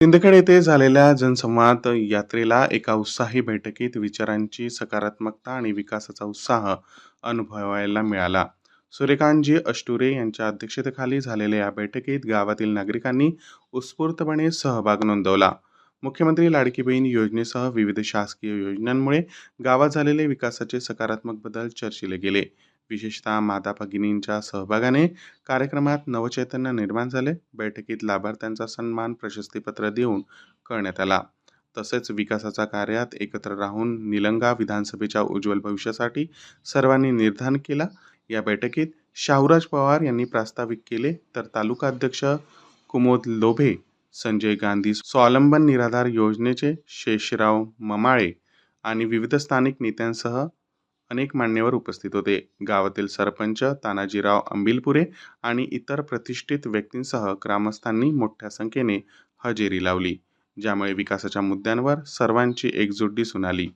सिंदखेड येथे झालेल्या जनसंवाद यात्रेला एका उत्साही बैठकीत विचारांची सकारात्मकता आणि विकासाचा उत्साह अनुभवायला मिळाला. सूर्यकांतजी अष्टुरे यांच्या अध्यक्षतेखाली झालेल्या या बैठकीत गावातील नागरिकांनी उत्स्फूर्तपणे सहभाग नोंदवला. मुख्यमंत्री लाडकी बहीण योजनेसह विविध शासकीय योजनांमुळे गावात झालेले विकासाचे सकारात्मक बदल चर्चिले गेले. विशेषतः माता भगिनींच्या सहभागाने कार्यक्रमात नवचैतन्य निर्माण झाले. बैठकीत लाभार्थ्यांचा सन्मान प्रशस्तीपत्र देऊन करण्यात आला. तसेच विकासाच्या कार्यात एकत्र राहून निलंगा विधानसभेच्या उज्ज्वल भविष्यासाठी सर्वांनी निर्धार केला. या बैठकीत शाहूराज पवार यांनी प्रास्ताविक केले तर तालुका अध्यक्ष कुमोद लोभे संजय गांधी स्वावलंबन निराधार योजनेचे शेषराव ममाळे आणि विविध स्थानिक नेत्यांसह अनेक मान्यवर उपस्थित होते. गावातील सरपंच तानाजीराव अंबिलपुरे आणि इतर प्रतिष्ठित व्यक्तींसह ग्रामस्थांनी मोठ्या संख्येने हजेरी लावली ज्यामुळे विकासाच्या मुद्द्यांवर सर्वांची एकजूट दिसून आली.